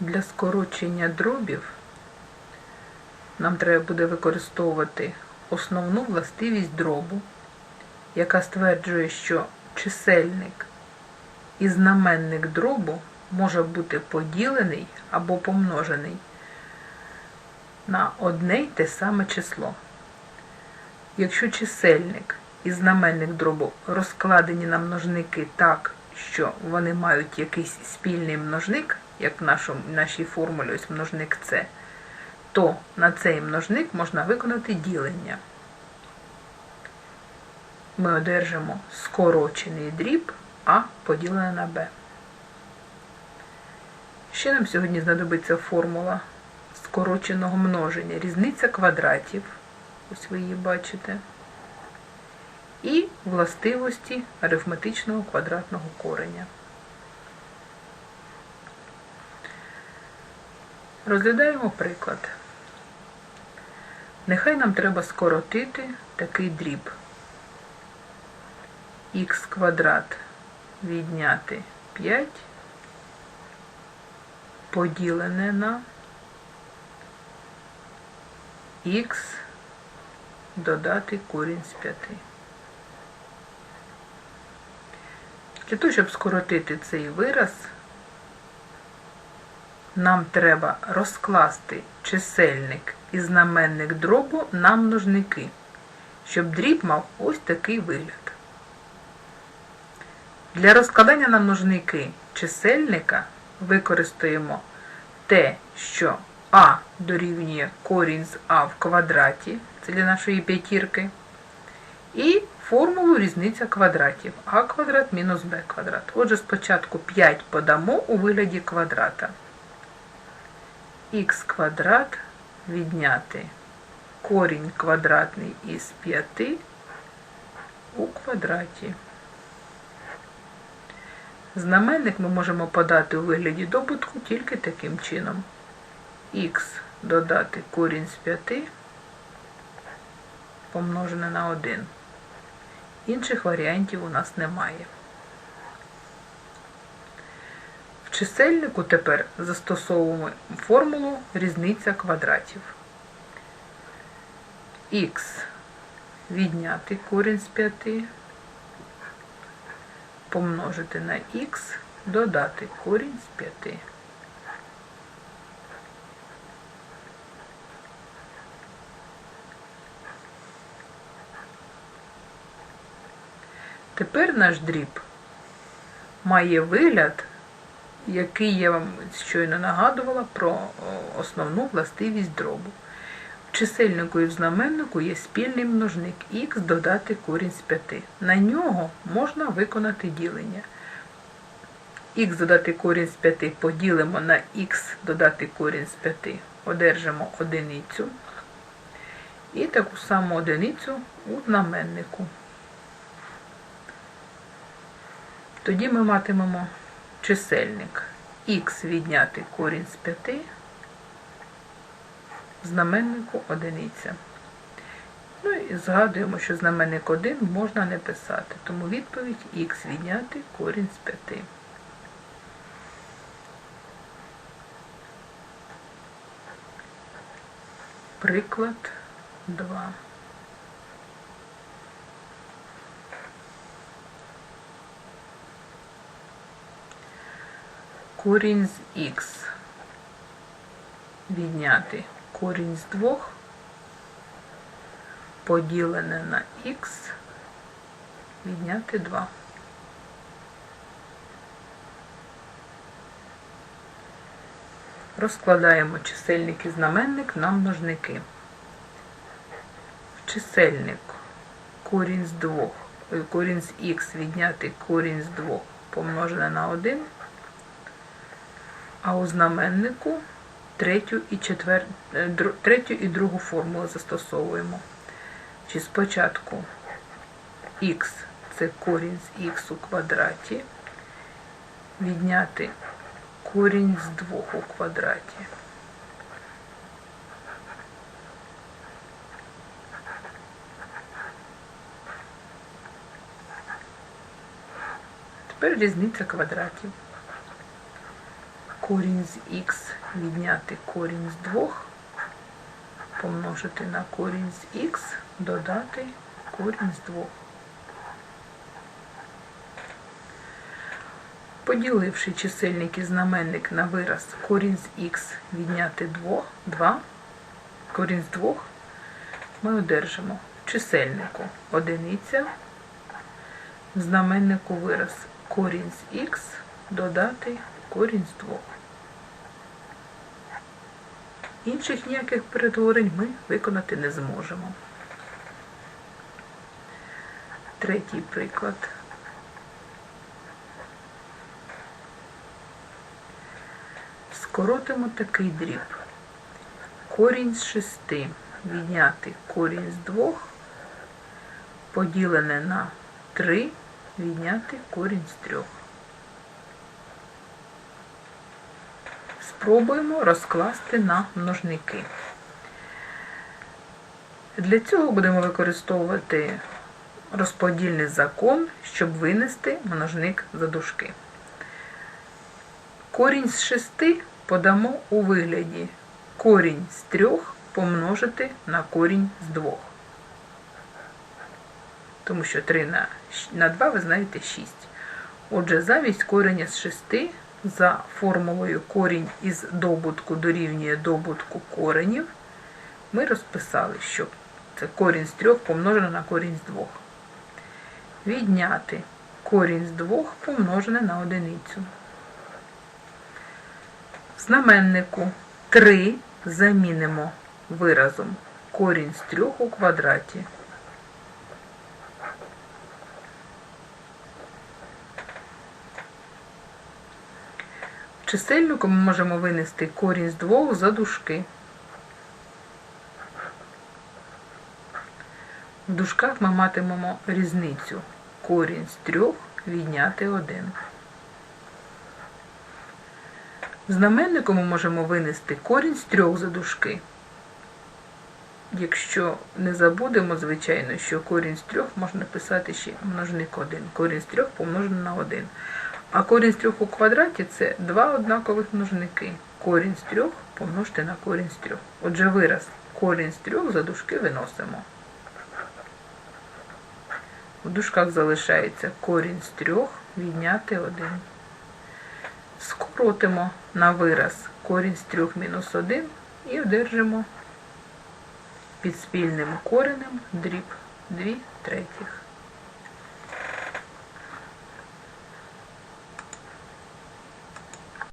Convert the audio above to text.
Для скорочення дробів нам треба буде використовувати основну властивість дробу, яка стверджує, що чисельник і знаменник дробу може бути поділений або помножений на одне й те саме число. Якщо чисельник і знаменник дробу розкладені на множники так, що вони мають якийсь спільний множник, як в нашій формулі ось множник С, то на цей множник можна виконати ділення. Ми одержимо скорочений дріб А поділене на Б. Ще нам сьогодні знадобиться формула скороченого множення, різниця квадратів, ось ви її бачите, і властивості арифметичного квадратного кореня. Розглядаємо приклад. Нехай нам треба скоротити такий дріб. х квадрат відняти 5 поділене на х додати корінь з 5. Для того, щоб скоротити цей вираз, нам треба розкласти чисельник і знаменник дробу на множники, щоб дріб мав ось такий вигляд. Для розкладання на множники чисельника використаємо те, що а дорівнює корінь з а в квадраті, це для нашої п'ятірки, і формулу різниця квадратів а квадрат мінус б квадрат. Отже, спочатку 5 подамо у вигляді квадрата. Х квадрат відняти корінь квадратний із 5 у квадраті. Знаменник ми можемо подати у вигляді добутку тільки таким чином. х додати корінь з 5 помножене на 1. Інших варіантів у нас немає. В чисельнику тепер застосовуємо формулу різниця квадратів. х відняти корінь з 5 помножити на х, додати корінь з 5. Тепер наш дріб має вигляд, який я вам щойно нагадувала про основну властивість дробу. В чисельнику і в знаменнику є спільний множник х додати корінь з 5. На нього можна виконати ділення. х додати корінь з 5 поділимо на х додати корінь з 5, одержимо одиницю. І таку саму одиницю у знаменнику. Тоді ми матимемо чисельник х відняти корінь з 5 знаменнику одиниця. Ну і згадуємо, що знаменник 1 можна не писати, тому відповідь х відняти корінь з 5. Приклад 2. Корінь з х відняти корінь з 2 поділене на х відняти 2. Розкладаємо чисельник і знаменник на множники. В чисельник корінь з 2, корінь з х відняти корінь з 2 помножене на 1, а у знаменнику третю і четвер... третю і другу формулу застосовуємо. Чи спочатку х це корінь з х у квадраті, відняти корінь з 2 у квадраті. Тепер різниця квадратів. Корінь з х відняти корінь з 2, помножити на корінь з х, додати корінь з 2. Поділивши чисельник і знаменник на вираз корінь з х відняти 2, 2 корінь з 2, ми одержимо в чисельнику одиниця, в знаменнику вираз корінь з х додати корінь з 2. Інших ніяких перетворень ми виконати не зможемо. Третій приклад. Скоротимо такий дріб. Корінь з 6 відняти корінь з 2 поділене на 3 відняти корінь з 3. Спробуємо розкласти на множники. Для цього будемо використовувати розподільний закон, щоб винести множник за дужки. Корінь з 6 подамо у вигляді корінь з 3 помножити на корінь з 2. Тому що 3 на, на 2 ви знаєте 6. Отже, замість кореня з 6 за формулою корінь із добутку дорівнює добутку коренів, ми розписали, що це корінь з 3 помножене на корінь з 2. Відняти корінь з 2 помножене на одиницю. В знаменнику 3 замінимо виразом корінь з 3 у квадраті. Чисельнику ми можемо винести корінь з 2 за дужки. В дужках ми матимемо різницю корінь з 3 відняти 1. В знаменнику ми можемо винести корінь з 3 за дужки. Якщо не забудемо, звичайно, що корінь з 3 можна писати ще множник 1. Корінь з 3 помножений на 1. А корінь з 3 у квадраті це два однакових множники. Корінь з 3 помножити на корінь з 3. Отже, вираз корінь з 3 за дужки виносимо. У дужках залишається корінь з 3 відняти 1. Скоротимо на вираз корінь з 3 мінус 1 і одержимо під спільним коренем дріб 2 третіх.